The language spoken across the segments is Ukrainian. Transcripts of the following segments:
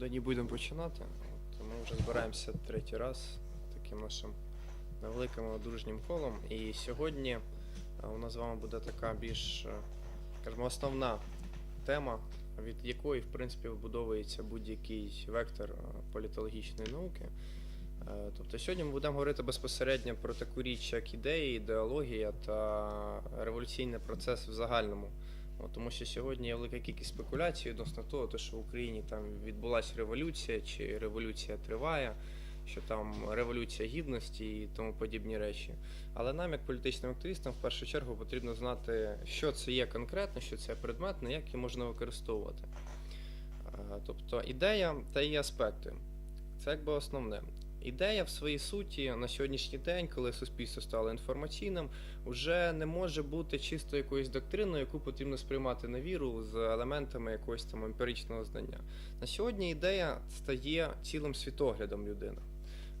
Тоді будемо починати. От, ми вже збираємося третій раз таким нашим невеликим але дружнім колом. І сьогодні е, у нас з вами буде така більш, е, скажімо, основна тема, від якої, в принципі, вибудовується будь-який вектор е, політологічної науки. Тобто сьогодні ми будемо говорити безпосередньо про таку річ, як ідеї, ідеологія та революційний процес в загальному. Тому що сьогодні є велика кількість спекуляцій відносно того, то, що в Україні там відбулася революція, чи революція триває, що там революція гідності і тому подібні речі. Але нам, як політичним активістам, в першу чергу потрібно знати, що це є конкретно, що це предметно, як її можна використовувати. Е, Тобто ідея та її аспекти. Це якби основне. Ідея в своїй суті на сьогоднішній день, коли суспільство стало інформаційним, вже не може бути чисто якоюсь доктриною, яку потрібно сприймати на віру з елементами якогось там емпіричного знання. На сьогодні ідея стає цілим світоглядом людини.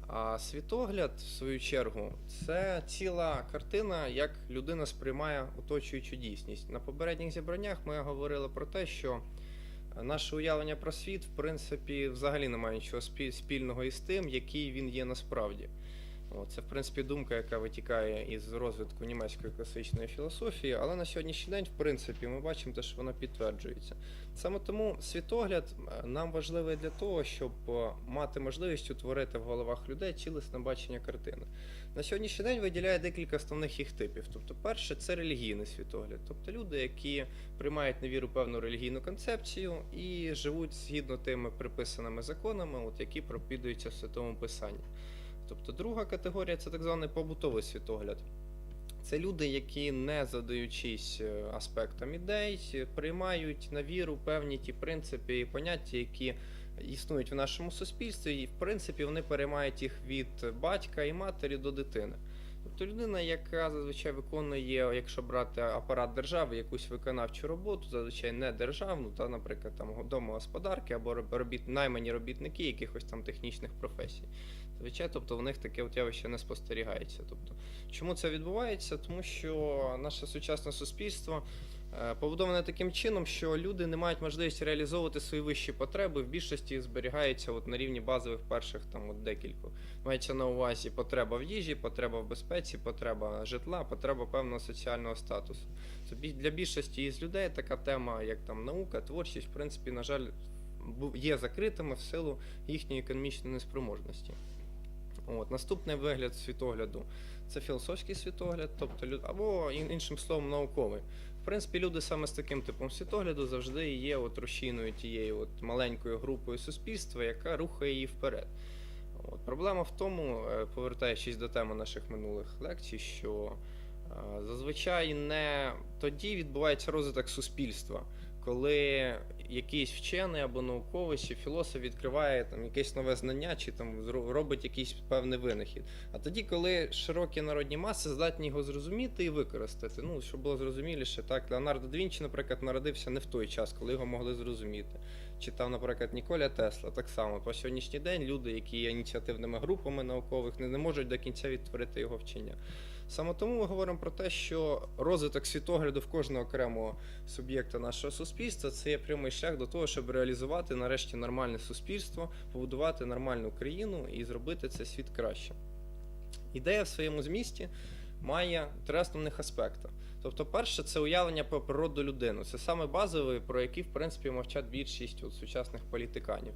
А світогляд, в свою чергу, це ціла картина, як людина сприймає оточуючу дійсність. На попередніх зібраннях ми говорили про те, що наше уявлення про світ, в принципі, взагалі не має нічого спі- спільного із тим, який він є насправді. Це, в принципі, думка, яка витікає із розвитку німецької класичної філософії, але на сьогоднішній день, в принципі, ми бачимо те, що вона підтверджується. Саме тому світогляд е, нам важливий для того, щоб е, мати можливість утворити в головах людей цілісне бачення картини. На сьогоднішній день виділяє декілька основних їх типів. Тобто, перше це релігійний світогляд, тобто люди, які приймають на віру певну релігійну концепцію і живуть згідно тими приписаними законами, от які пропідуються в святому писанні. Тобто друга категорія це так званий побутовий світогляд. Це люди, які, не задаючись е, аспектам ідей, приймають на віру певні ті принципи і поняття, які існують в нашому суспільстві, і в принципі вони переймають їх від батька і матері до дитини. Тобто людина, яка зазвичай виконує, якщо брати апарат держави, якусь виконавчу роботу, зазвичай не державну, та, наприклад, там домогосподарки або робіт, наймані робітники якихось там технічних професій. Зазвичай, тобто в них таке от явище не спостерігається. Тобто, чому це відбувається? Тому що наше сучасне суспільство е, побудоване таким чином, що люди не мають можливості реалізовувати свої вищі потреби. В більшості зберігаються от на рівні базових перших там от декількох. Мається на увазі потреба в їжі, потреба в безпеці, потреба житла, потреба певного соціального статусу. Це бі- для більшості із людей така тема, як там наука, творчість, в принципі, на жаль, є закритими в силу їхньої економічної неспроможності. От, наступний вигляд світогляду це філософський світогляд, тобто або іншим словом науковий. В принципі, люди саме з таким типом світогляду завжди є от рушійною тією от маленькою групою суспільства, яка рухає її вперед. От. Проблема в тому, е, повертаючись до теми наших минулих лекцій, що е, зазвичай не тоді відбувається розвиток суспільства, коли якийсь вчений або науковець чи філософ відкриває там якесь нове знання, чи там робить якийсь певний винахід. А тоді, коли широкі народні маси здатні його зрозуміти і використати. Ну, щоб було зрозуміліше, так, Леонардо да наприклад, народився не в той час, коли його могли зрозуміти. Чи там, наприклад, Ніколя Тесла, так само. По сьогоднішній день люди, які є ініціативними групами наукових, не, не можуть до кінця відтворити його вчення. Саме тому ми говоримо про те, що розвиток світогляду в кожного окремого суб'єкта нашого суспільства це є прямий шлях до того, щоб реалізувати нарешті нормальне суспільство, побудувати нормальну країну і зробити цей світ краще. Ідея в своєму змісті має три основних аспекти. Тобто, перше, це уявлення про природу людини. Це саме базовий, про який, в принципі, мовчать більшість от, сучасних політиканів.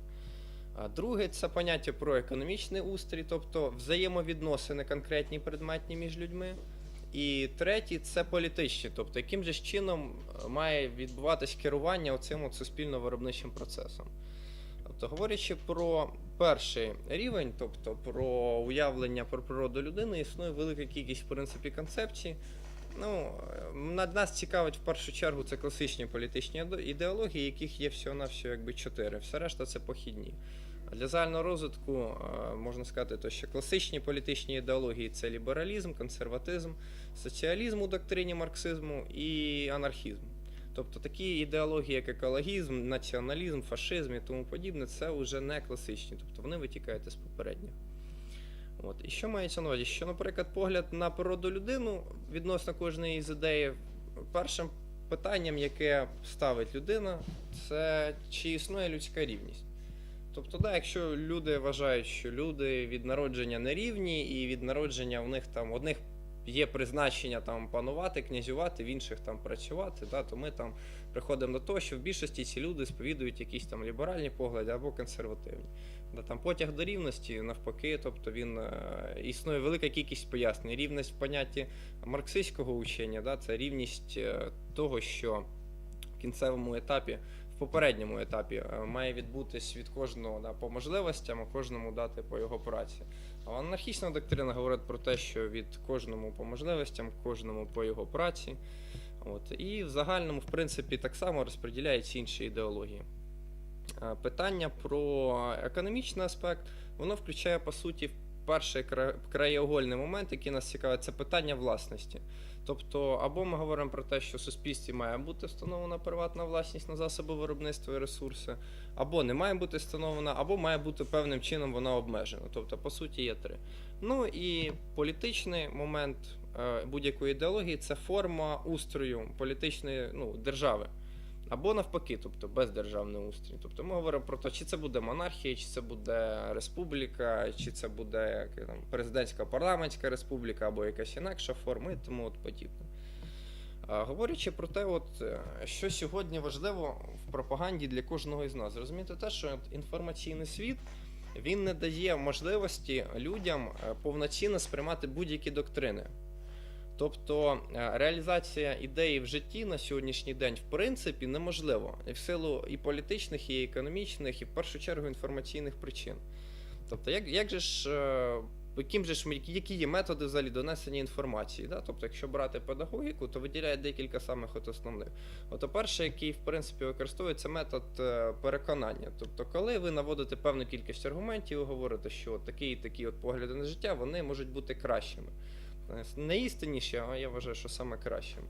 А друге це поняття про економічний устрій, тобто взаємовідносини конкретні предметні між людьми. І третє це політичні, тобто яким же чином е, має відбуватись керування оцим суспільно-виробничим процесом. Тобто, говорячи про перший рівень, тобто про уявлення про природу людини, існує велика кількість в принципі концепцій. Ну, е, нас цікавить в першу чергу це класичні політичні ідеології, яких є всього-навсього якби чотири. Все решта це похідні. Для загального розвитку е, можна сказати, то, що класичні політичні ідеології це лібералізм, консерватизм, соціалізм у доктрині марксизму і анархізм. Тобто такі ідеології, як екологізм, націоналізм, фашизм і тому подібне, це вже не класичні, тобто вони витікають із попередніх. От. І що мається на увазі? Що, наприклад, погляд на природу людину відносно кожної з ідей, першим питанням, яке ставить людина, це чи існує людська рівність. Тобто, да, якщо люди вважають, що люди від народження не рівні, і від народження в них там одних є призначення там панувати, князювати, в інших там працювати, да, то ми там приходимо до того, що в більшості ці люди сповідують якісь там ліберальні погляди або консервативні. Да, там потяг до рівності, навпаки, тобто він е, існує велика кількість пояснень. Рівність в понятті марксистського учення, да, це рівність е, того, що в кінцевому етапі, попередньому етапі, е, має відбутись від кожного да, по можливостям, а кожному дати по його праці. А анархічна доктрина говорить про те, що від кожному по можливостям, кожному по його праці. От. І в загальному, в принципі, так само розподіляють інші ідеології. Е, Питання про економічний аспект, воно включає, по суті, перший кра- краєугольний момент, який нас цікавить, це питання власності. Тобто, або ми говоримо про те, що в суспільстві має бути встановлена приватна власність на засоби виробництва і ресурси, або не має бути встановлена, або має бути певним чином вона обмежена. Тобто, по суті, є три. Ну і політичний момент е, будь-якої ідеології це форма устрою політичної ну, держави. Або навпаки, тобто бездержавний устрій. Тобто ми говоримо про те, чи це буде монархія, чи це буде республіка, чи це буде як там, президентська парламентська республіка, або якась інакша форма і тому от подібне. Говорячи про те, от, е, що сьогодні важливо в пропаганді для кожного із нас, розумієте те, що інформаційний світ він не дає можливості людям е, повноцінно сприймати будь-які доктрини. Тобто е, реалізація ідеї в житті на сьогоднішній день в принципі неможливо в силу і політичних, і економічних, і в першу чергу інформаційних причин. Тобто, як, як же ж, е, яким же ж які є методи взагалі донесення інформації? Да? Тобто, якщо брати педагогіку, то виділяють декілька самих от основних. От перший, який в принципі використовується метод е, переконання. Тобто, коли ви наводите певну кількість аргументів, ви говорите, що такі і такі от погляди на життя вони можуть бути кращими. Е, Не істинніші, а я вважаю, що саме кращим.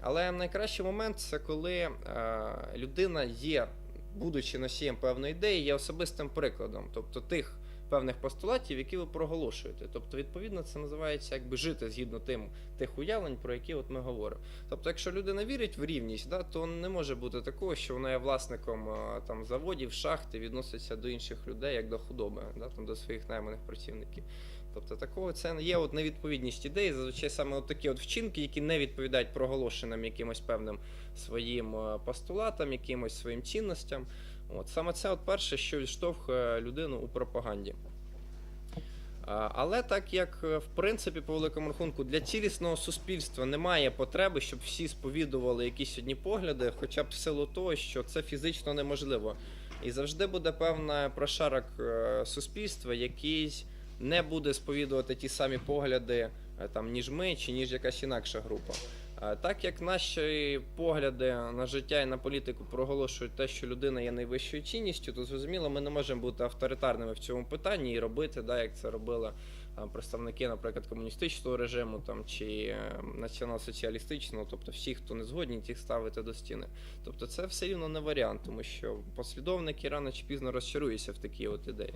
Але найкращий момент це коли е, людина є, будучи носієм певної ідеї, є особистим прикладом, тобто тих певних постулатів, які ви проголошуєте. Тобто, відповідно, це називається якби жити згідно тим тих уявлень, про які от ми говоримо. Тобто, якщо людина вірить в рівність, да, то не може бути такого, що вона є власником е, там заводів, шахти, відноситься до інших людей як до худоби, да, там, до своїх найманих працівників. Тобто такого це є от невідповідність ідей, зазвичай саме от такі от вчинки, які не відповідають проголошеним якимось певним своїм е, постулатам, якимось своїм цінностям. От саме це от перше, що відштовхує людину у пропаганді. Але так як е, в принципі по великому рахунку для цілісного суспільства немає потреби, щоб всі сповідували якісь одні погляди, хоча б в силу того, що це фізично неможливо. І завжди буде певна прошарок е, суспільства, який не буде сповідувати ті самі погляди, е, там, ніж ми, чи ніж якась інакша група. Е, Так як наші погляди на життя і на політику проголошують те, що людина є найвищою цінністю, то зрозуміло, ми не можемо бути авторитарними в цьому питанні і робити, да, як це робили е, представники, наприклад, комуністичного режиму там, чи е, націонал-соціалістичного, тобто всі, хто не згодні, тих ставити до стіни. Тобто це все рівно не варіант, тому що послідовники рано чи пізно розчаруються в такі от ідеї.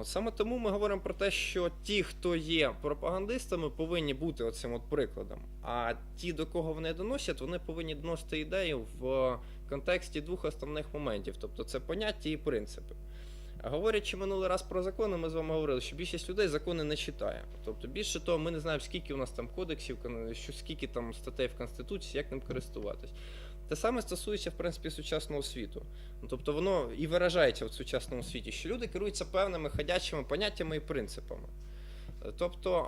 От, саме тому ми говоримо про те, що ті, хто є пропагандистами, повинні бути оцим от прикладом. А ті, до кого вони доносять, вони повинні доносити ідею в контексті двох основних моментів, тобто це поняття і принципи. Говорячи минулий раз про закони, ми з вами говорили, що більшість людей закони не читає. Тобто, більше того, ми не знаємо, скільки у нас там кодексів, що скільки там статей в Конституції, як ним користуватись. Те саме стосується, в принципі, сучасного світу. Ну, Тобто воно і виражається в сучасному світі, що люди керуються певними ходячими поняттями і принципами. Тобто,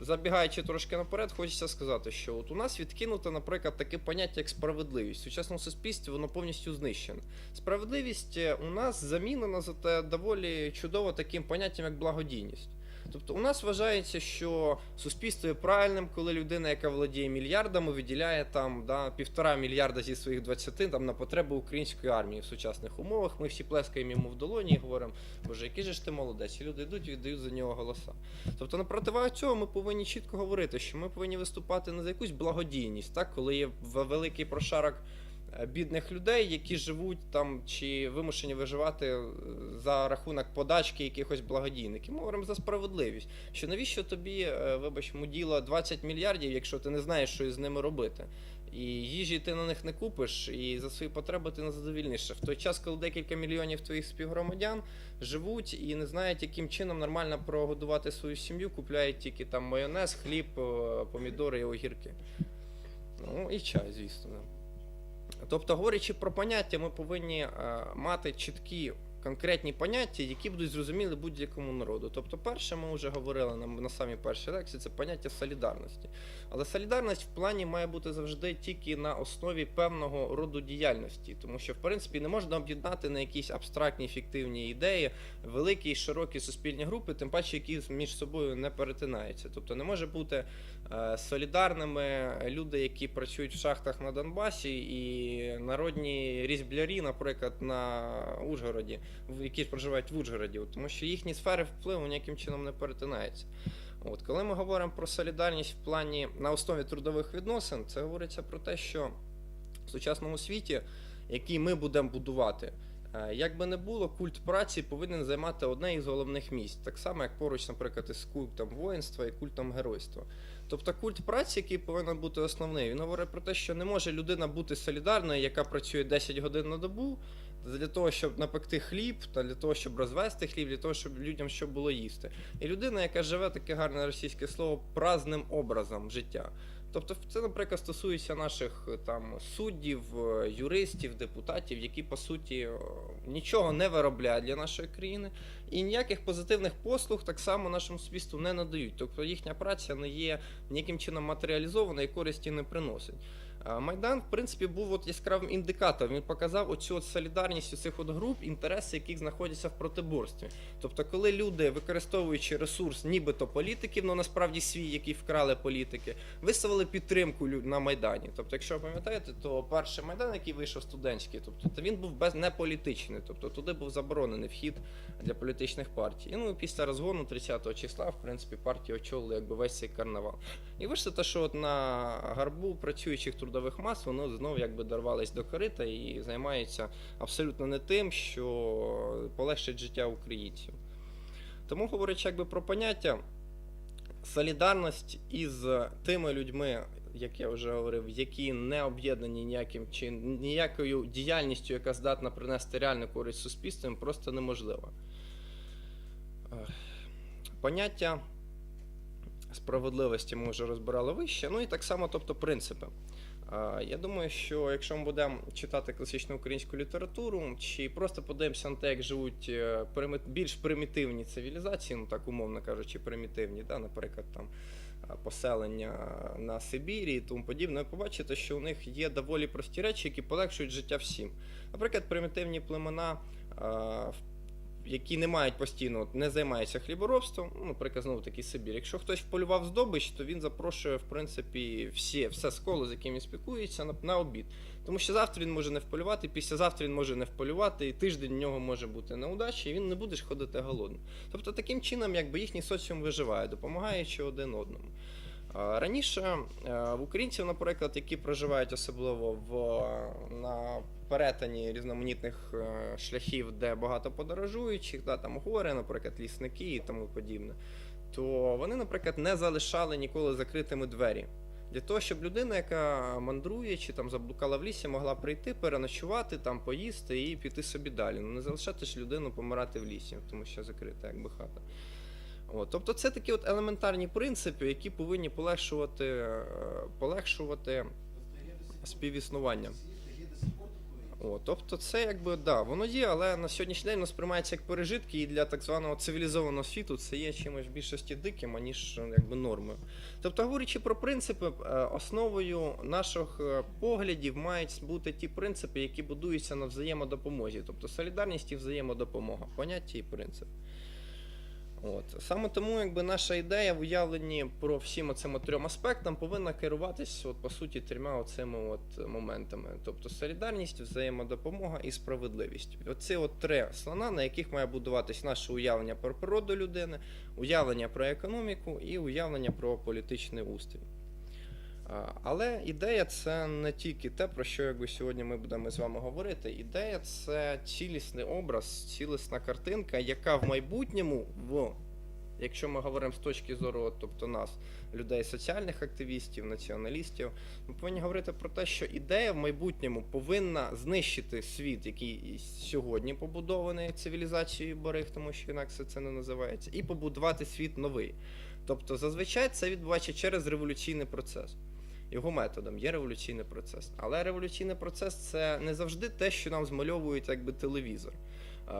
забігаючи трошки наперед, хочеться сказати, що от у нас відкинуто, наприклад, таке поняття, як справедливість. В сучасному суспільстві воно повністю знищене. Справедливість е, у нас замінена зате доволі чудово таким поняттям, як благодійність. Тобто у нас вважається, що суспільство є правильним, коли людина, яка володіє мільярдами, виділяє там да, півтора мільярда зі своїх 20 там, на потреби української армії в сучасних умовах. Ми всі плескаємо йому в долоні і говоримо, боже, який же ж ти молодець, і люди йдуть і віддають за нього голоса. Тобто, на противагу цього ми повинні чітко говорити, що ми повинні виступати не за якусь благодійність, так, коли є великий прошарок бідних людей, які живуть там чи вимушені виживати е, за рахунок подачки якихось благодійників. Ми говоримо за справедливість. Що навіщо тобі, е, вибач, муділо 20 мільярдів, якщо ти не знаєш, що із ними робити? І їжі ти на них не купиш, і за свої потреби ти не задовільниш. В той час, коли декілька мільйонів твоїх співгромадян живуть і не знають, яким чином нормально прогодувати свою сім'ю, купляють тільки там майонез, хліб, е, помідори і огірки. Ну і чай, звісно. Тобто, говорячи про поняття, ми повинні е, мати чіткі конкретні поняття, які будуть зрозуміли будь-якому народу. Тобто, перше, ми вже говорили на, на самій першій лекції, це поняття солідарності. Але солідарність в плані має бути завжди тільки на основі певного роду діяльності, тому що в принципі не можна об'єднати на якісь абстрактні фіктивні ідеї великі і широкі суспільні групи, тим паче, які між собою не перетинаються. Тобто не може бути е, солідарними люди, які працюють в шахтах на Донбасі, і народні різблярі, наприклад, на Ужгороді, які проживають в Ужгороді, тому що їхні сфери впливу ніяким чином не перетинаються. От, коли ми говоримо про солідарність в плані на основі трудових відносин, це говориться про те, що в сучасному світі, який ми будемо будувати, е, як би не було, культ праці повинен займати одне із головних місць, так само як поруч, наприклад, із культом воїнства і культом геройства. Тобто культ праці, який повинен бути основний, він говорить про те, що не може людина бути солідарною, яка працює 10 годин на добу, для того, щоб напекти хліб, та для того, щоб розвести хліб, для того, щоб людям що було їсти. І людина, яка живе таке гарне російське слово праздним образом життя. Тобто, це, наприклад, стосується наших е, там суддів, е, юристів, депутатів, які по суті е, нічого не виробляють для нашої країни, і ніяких позитивних послуг так само нашому суспільству не надають. Тобто їхня праця не є ніяким чином матеріалізована і користі не приносить. А Майдан, в принципі, був от яскравим індикатором. Він показав оцю от солідарність цих от груп, інтереси яких знаходяться в протиборстві. Тобто, коли люди, використовуючи ресурс, нібито політиків, ну насправді свій, який вкрали політики, виставили підтримку на Майдані. Тобто, якщо ви пам'ятаєте, то перший майдан, який вийшов студентський, тобто то він був без не політичний, тобто туди був заборонений вхід для політичних партій. І ну після розгону 30 числа, в принципі, партії очолили якби весь цей карнавал. І вийшло те, що от на гарбу працюючих трудових мас воно знову якби дорвались до корита і займаються абсолютно не тим, що полегшить життя українців. Тому, говорячи якби про поняття, солідарність із тими людьми, як я вже говорив, які не об'єднані ніяким чи ніякою діяльністю, яка здатна принести реальну користь суспільству, просто неможлива. Поняття справедливості ми вже розбирали вище. Ну і так само, тобто, принципи. Я думаю, що якщо ми будемо читати класичну українську літературу, чи просто подивимося на те, як живуть е, більш примітивні цивілізації, ну так умовно кажучи, примітивні, да, наприклад, там поселення на Сибірі і тому подібне, побачите, що у них є доволі прості речі, які полегшують життя всім. Наприклад, примітивні племена. а, в які не мають постійно, не займаються хліборобством, ну, наприклад, знову таки Сибір. Якщо хтось вполював здобич, то він запрошує, в принципі, всі, все сколо, з яким він спілкується, на, на обід. Тому що завтра він може не вполювати, післязавтра він може не вполювати, і тиждень в нього може бути неудача, і він не буде ж ходити голодним. Тобто таким чином, якби їхній соціум виживає, допомагаючи один одному. Раніше е, в українців, наприклад, які проживають особливо в, на перетині різноманітних е, шляхів, де багато подорожуючих, да, там гори, наприклад, лісники і тому подібне, то вони, наприклад, не залишали ніколи закритими двері. Для того, щоб людина, яка мандрує чи там заблукала в лісі, могла прийти, переночувати, там поїсти і піти собі далі. Ну не залишати ж людину помирати в лісі, тому що закрита якби хата. От, тобто це такі от елементарні принципи, які повинні полегшувати, е, полегшувати співіснування. О, тобто це якби да, воно є, але на сьогоднішній день воно сприймається як пережитки, і для так званого цивілізованого світу це є чимось в більшості диким, аніж е, якби нормою. Тобто, говорячи про принципи, е, основою наших поглядів мають бути ті принципи, які будуються на взаємодопомозі, тобто солідарність і взаємодопомога, поняття і принцип. От. Саме тому, якби наша ідея в уявленні про всім оцим трьом аспектам повинна керуватись, от, по суті, трьома оцими от моментами. Тобто солідарність, взаємодопомога і справедливість. Оці от три слона, на яких має будуватись наше уявлення про природу людини, уявлення про економіку і уявлення про політичний устрій. А, Але ідея це не тільки те, про що якби сьогодні ми будемо з вами говорити. Ідея це цілісний образ, цілісна картинка, яка в майбутньому в якщо ми говоримо з точки зору, тобто нас, людей соціальних активістів, націоналістів, ми повинні говорити про те, що ідея в майбутньому повинна знищити світ, який сьогодні побудований цивілізацією Борих, тому що інакше це не називається, і побудувати світ новий. Тобто, зазвичай це відбувається через революційний процес. Його методом є революційний процес. Але революційний процес це не завжди те, що нам змальовують якби телевізор.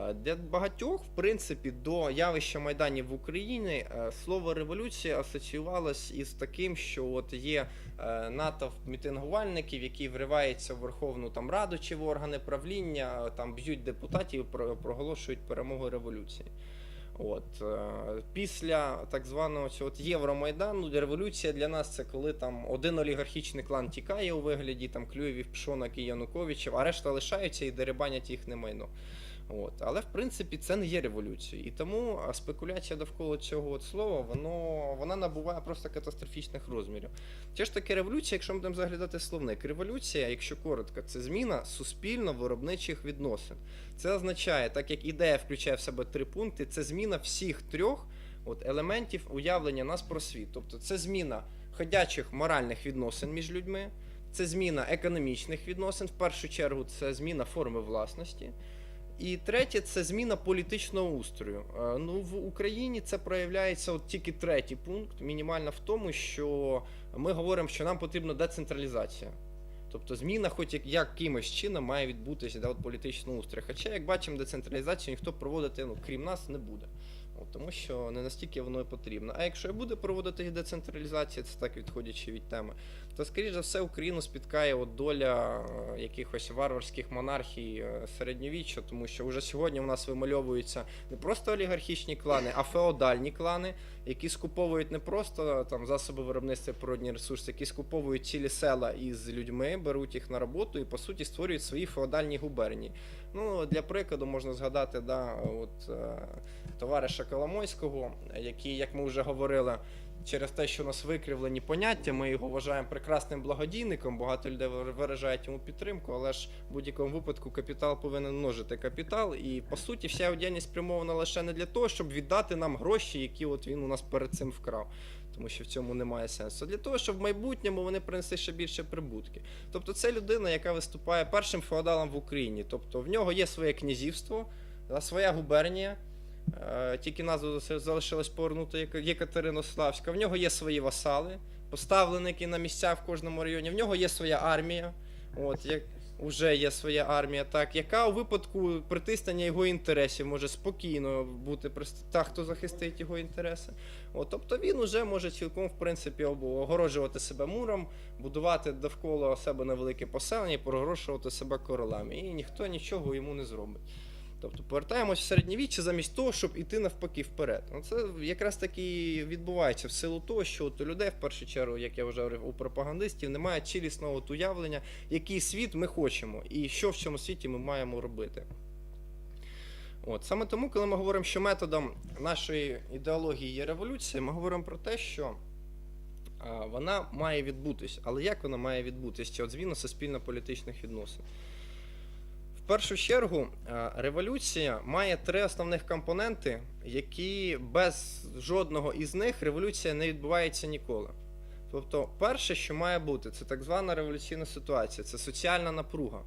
Е, Для багатьох, в принципі, до явища майданів в Україні е, слово революція асоціювалось із таким, що от є е, натовп мітингувальників, які вриваються в Верховну там Раду чи в органи правління, там б'ють депутатів, про- проголошують перемогу революції. От е, після так званого цього Євромайдану революція для нас це коли там один олігархічний клан тікає у вигляді там Клюєвів, Пшонок і Януковичів, а решта лишаються і деребанять їхне майно. От. Але в принципі це не є революцією. І тому спекуляція довкола цього от слова, воно, вона набуває просто катастрофічних розмірів. Чи ж таки революція, якщо ми будемо заглядати словник, революція, якщо коротко, це зміна суспільно-виробничих відносин. Це означає, так як ідея включає в себе три пункти, це зміна всіх трьох от, елементів уявлення нас про світ. Тобто це зміна ходячих моральних відносин між людьми, це зміна економічних відносин, в першу чергу, це зміна форми власності. І третє це зміна політичного устрою. Е, Ну в Україні це проявляється от тільки третій пункт, мінімально в тому, що ми говоримо, що нам потрібна децентралізація. Тобто зміна, хоч як, якимось чином, має відбутися да, от політичного устрою. Хоча, як бачимо, децентралізацію ніхто проводити, ну крім нас, не буде. От, тому що не настільки воно і потрібно. А якщо і буде проводити децентралізація, це так відходячи від теми, то скоріш за все Україну спіткає от доля е, якихось варварських монархій е, середньовіччя, тому що вже сьогодні у нас вимальовуються не просто олігархічні клани, а феодальні клани, які скуповують не просто там засоби виробництва природні ресурси, які скуповують цілі села із людьми, беруть їх на роботу і по суті створюють свої феодальні губернії. Ну для прикладу можна згадати да, от, е, товариша Коломойського, який, як ми вже говорили, через те, що у нас викривлені поняття, ми його вважаємо прекрасним благодійником. Багато людей вир- виражають йому підтримку, але ж в будь-якому випадку капітал повинен множити капітал. І по суті, вся його діяльність спрямована лише не для того, щоб віддати нам гроші, які от він у нас перед цим вкрав. Тому що в цьому немає сенсу. Для того, щоб в майбутньому вони принесли ще більше прибутки. Тобто, це людина, яка виступає першим феодалом в Україні. Тобто в нього є своє князівство, своя губернія. Е, Тільки назву залиши- залишилось повернути Єка- Єкатеринославська. В нього є свої васали, поставленики на місця в кожному районі. В нього є своя армія. От, як вже є своя армія, так, яка у випадку притиснення його інтересів може спокійно бути та, хто захистить його інтереси. От, тобто він уже може цілком, в принципі, огороджувати себе муром, будувати довкола себе невелике поселення і прогрошувати себе королами. І ніхто нічого йому не зробить. Тобто повертаємось в середньовіччя замість того, щоб іти навпаки вперед. Ну це якраз таки відбувається в силу того, що от у людей, в першу чергу, як я вже говорив, у пропагандистів немає цілісного от уявлення, який світ ми хочемо, і що в цьому світі ми маємо робити. От саме тому, коли ми говоримо, що методом нашої ідеології є революція, ми говоримо про те, що вона має відбутись. Але як вона має відбутись? Це от зміна суспільно-політичних відносин. В першу чергу, е, революція має три основних компоненти, які без жодного із них революція не відбувається ніколи. Тобто, перше, що має бути, це так звана революційна ситуація, це соціальна напруга.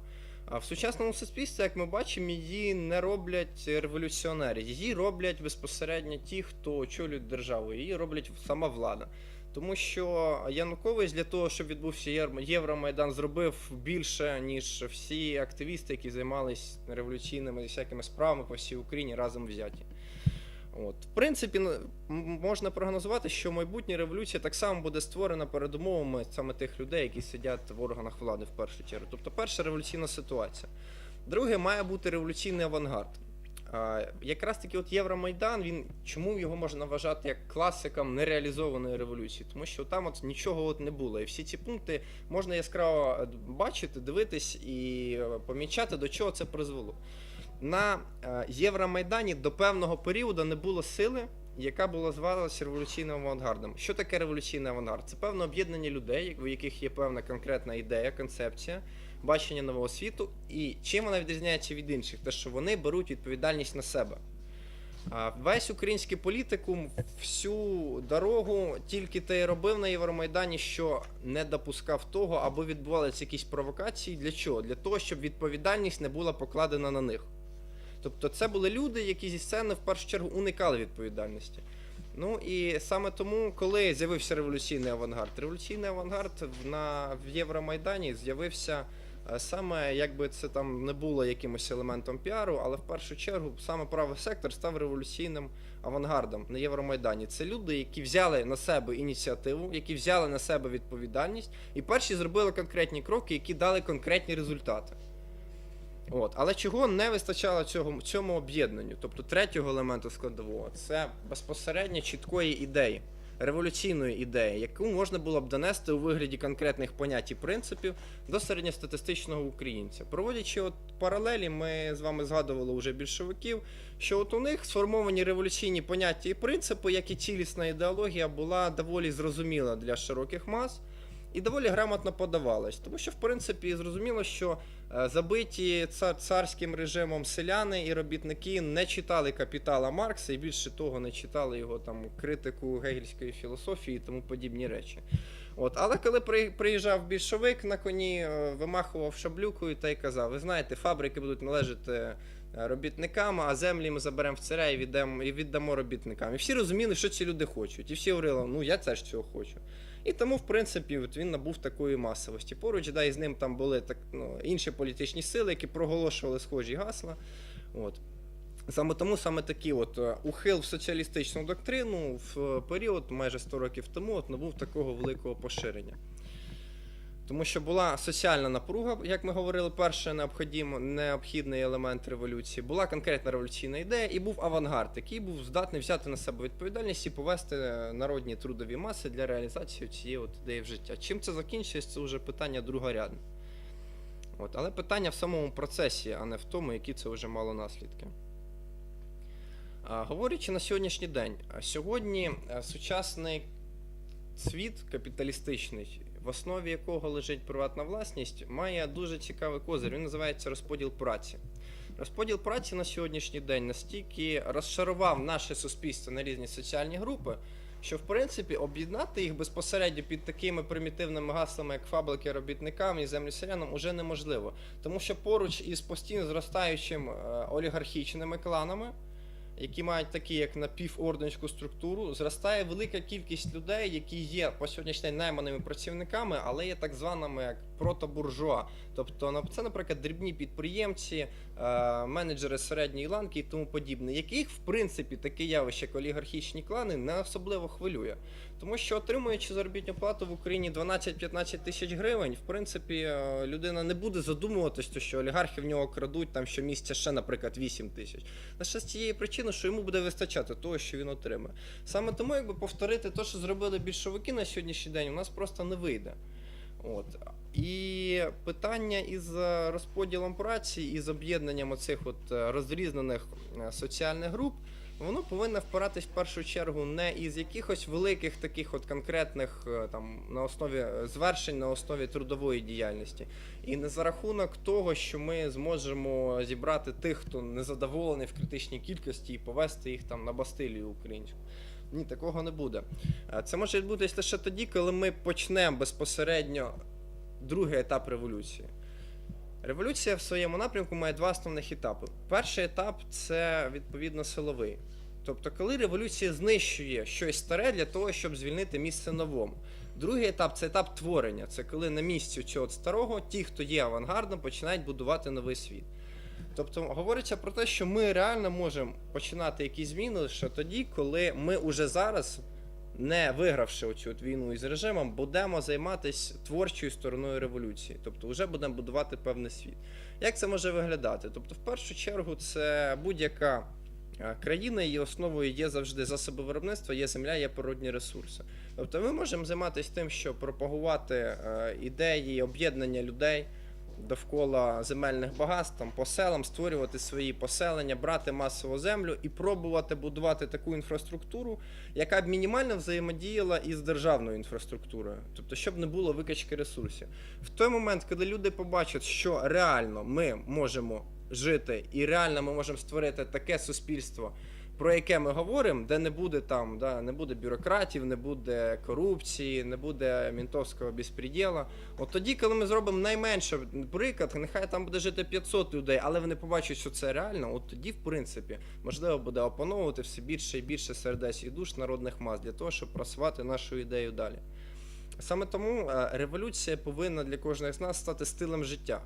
А в сучасному суспільстві, як ми бачимо, її не роблять революціонери, її роблять безпосередньо ті, хто очолюють державу, її роблять сама влада. Тому що Янукович для того, щоб відбувся Євромайдан, зробив більше, ніж всі активісти, які займались революційними всякими справами по всій Україні разом взяті. От. В принципі, можна прогнозувати, що майбутня революція так само буде створена передумовами саме тих людей, які сидять в органах влади в першу чергу. Тобто, перша революційна ситуація. Друге, має бути революційний авангард. Якраз таки от Євромайдан, він чому його можна вважати як класиком нереалізованої революції? Тому що там от нічого от не було. І всі ці пункти можна яскраво е, бачити, дивитись і е, помічати, до чого це призвело. На е, Євромайдані до певного періоду не було сили, яка була звалася революційним авангардом. Що таке революційний авангард? Це певне об'єднання людей, у яких є певна конкретна ідея, концепція, бачення нового світу. І чим вона відрізняється від інших? Те, що вони беруть відповідальність на себе. Весь український політикум всю дорогу тільки те й робив на Євромайдані, що не допускав того, аби відбувалися якісь провокації. Для чого? Для того, щоб відповідальність не була покладена на них. Тобто це були люди, які зі сцени в першу чергу уникали відповідальності. Ну і саме тому, коли з'явився революційний авангард, революційний авангард на в Євромайдані з'явився саме, якби це там не було якимось елементом піару, але в першу чергу саме правий сектор став революційним авангардом на Євромайдані. Це люди, які взяли на себе ініціативу, які взяли на себе відповідальність, і перші зробили конкретні кроки, які дали конкретні результати. От. Але чого не вистачало цього, цьому об'єднанню? Тобто третього елементу складового це безпосередньо чіткої ідеї, революційної ідеї, яку можна було б донести у вигляді конкретних понять і принципів до середньостатистичного українця. Проводячи от паралелі, ми з вами згадували уже більшовиків, що от у них сформовані революційні поняття і принципи, як і цілісна ідеологія, була доволі зрозуміла для широких мас. І доволі грамотно подавалась, тому що в принципі зрозуміло, що забиті цар- царським режимом селяни і робітники не читали капітала Маркса і більше того не читали його там критику гегельської філософії і тому подібні речі. От, але коли приїжджав більшовик на коні, е, вимахував шаблюкою та й казав: ви знаєте, фабрики будуть належати е, робітникам, а землі ми заберемо в царя і віддамо, і віддамо робітникам. І всі розуміли, що ці люди хочуть. І всі говорили, ну я теж цього хочу. І тому, в принципі, от він набув такої масовості. Поруч, да, і з ним там були так, ну, інші політичні сили, які проголошували схожі гасла. От. Саме тому саме такий от е, ухил в соціалістичну доктрину в е, період майже 100 років тому от набув такого великого поширення. Тому що була соціальна напруга, як ми говорили, перший необхідний, елемент революції. Була конкретна революційна ідея, і був авангард, який був здатний взяти на себе відповідальність і повести е, народні трудові маси для реалізації цієї от ідеї в життя. Чим це закінчується, це вже питання другорядне. От, але питання в самому процесі, а не в тому, які це вже мало наслідки. А, говорячи на сьогоднішній день, сьогодні е, сучасний світ капіталістичний, в основі якого лежить приватна власність, має дуже цікавий козир. Він називається розподіл праці. Розподіл праці на сьогоднішній день настільки розшарував наше суспільство на різні соціальні групи, що в принципі об'єднати їх безпосередньо під такими примітивними гаслами, як фабрики робітникам і землі селянам, уже неможливо. Тому що поруч із постійно зростаючим е, олігархічними кланами, які мають такі як напіворденську структуру, зростає велика кількість людей, які є по сьогоднішній найманими працівниками, але є так званими як протобуржуа. Тобто це, наприклад, дрібні підприємці, е, менеджери середньої ланки і тому подібне, яких в принципі таке явище, як олігархічні клани, не особливо хвилює. Тому що отримуючи заробітну плату в Україні 12-15 тисяч гривень, в принципі, е, людина не буде задумуватись, то що олігархи в нього крадуть там щомісяця ще, наприклад, 8 тисяч. Лише з цієї причини, що йому буде вистачати того, що він отримає. Саме тому, якби повторити те, що зробили більшовики на сьогоднішній день, у нас просто не вийде. От. І питання із розподілом праці і з об'єднанням оцих от е, розрізнених е, соціальних груп, воно повинно впиратись в першу чергу не із якихось великих таких от конкретних е, там на основі звершень, на основі трудової діяльності. І не за рахунок того, що ми зможемо зібрати тих, хто незадоволений в критичній кількості, і повести їх там на Бастилію українську. Ні, такого не буде. Е, Це може відбутися лише тоді, коли ми почнемо безпосередньо другий етап революції. Революція в своєму напрямку має два основних етапи. Перший етап це відповідно силовий. Тобто, коли революція знищує щось старе для того, щоб звільнити місце новому. Другий етап це етап творення. Це коли на місці цього старого ті, хто є авангардом, починають будувати новий світ. Тобто говориться про те, що ми реально можемо починати якісь зміни лише тоді, коли ми уже зараз, не вигравши оцю війну із режимом, будемо займатися творчою стороною революції. Тобто, вже будемо будувати певний світ. Як це може виглядати? Тобто, в першу чергу, це будь-яка е, країна, її основою є завжди засоби виробництва, є земля, є природні ресурси. Тобто, ми можемо займатися тим, щоб пропагувати е, ідеї об'єднання людей довкола земельних багатств, там, по селам, створювати свої поселення, брати масову землю і пробувати будувати таку інфраструктуру, яка б мінімально взаємодіяла із державною інфраструктурою, тобто, щоб не було викачки ресурсів. В той момент, коли люди побачать, що реально ми можемо жити, і реально ми можемо створити таке суспільство, про яке ми говоримо, де не буде там, да, не буде бюрократів, не буде корупції, не буде мінтовського безпреділа. От тоді, коли ми зробимо найменше приклад, нехай там буде жити 500 людей, але вони побачать, що це реально, от тоді, в принципі, можливо буде опановувати все більше і більше сердець і душ народних мас для того, щоб просувати нашу ідею далі. Саме тому е, революція повинна для кожного з нас стати стилем життя.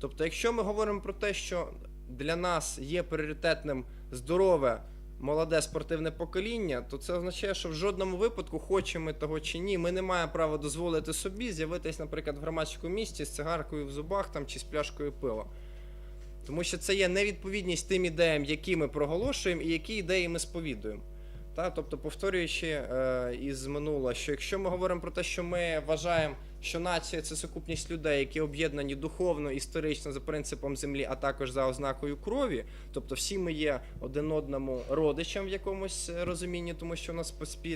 Тобто, якщо ми говоримо про те, що для нас є пріоритетним здорове, молоде спортивне покоління, то це означає, що в жодному випадку, хочемо ми того чи ні, ми не маємо права дозволити собі з'явитись, наприклад, в громадському місті з цигаркою в зубах там, чи з пляшкою пива. Тому що це є невідповідність тим ідеям, які ми проголошуємо, і які ідеї ми сповідуємо. Та, тобто, повторюючи е, із минулого, що якщо ми говоримо про те, що ми вважаємо, що нація це сукупність людей, які об'єднані духовно, історично за принципом землі, а також за ознакою крові, тобто всі ми є один одному родичам в якомусь е, розумінні, тому що у нас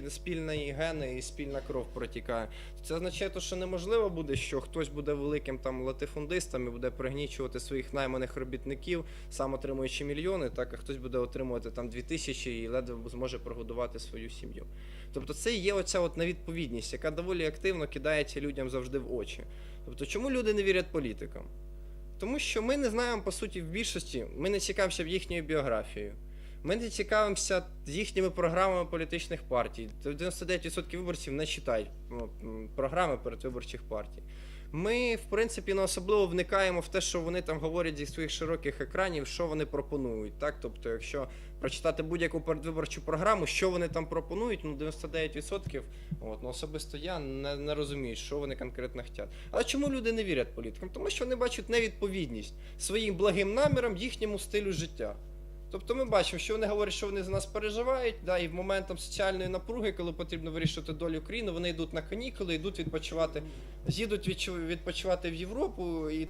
спільні гени і спільна кров протікає. Це означає, то, що неможливо буде, що хтось буде великим там латифундистом і буде пригнічувати своїх найманих робітників, сам отримуючи мільйони, так а хтось буде отримувати там дві тисячі і ледве зможе прогодувати свою сім'ю. Тобто це є оця от невідповідність, яка доволі активно кидається людям завжди в очі. Тобто, чому люди не вірять політикам? Тому що ми не знаємо, по суті, в більшості, ми не цікавимося їхньою біографією. Ми не цікавимося їхніми програмами політичних партій. 99% виборців не читають ну, програми передвиборчих партій. Ми, в принципі, не особливо вникаємо в те, що вони там говорять зі своїх широких екранів, що вони пропонують. Так? Тобто, якщо прочитати будь-яку передвиборчу програму, що вони там пропонують, ну 99%, от, ну, особисто я не, не розумію, що вони конкретно хочуть. Але чому люди не вірять політикам? Тому що вони бачать невідповідність своїм благим намірам їхньому стилю життя. Тобто ми бачимо, що вони говорять, що вони за нас переживають, да, і в момент там, соціальної напруги, коли потрібно вирішувати долю України, вони йдуть на канікули, йдуть відпочивати, з'їдуть відпочивати в Європу і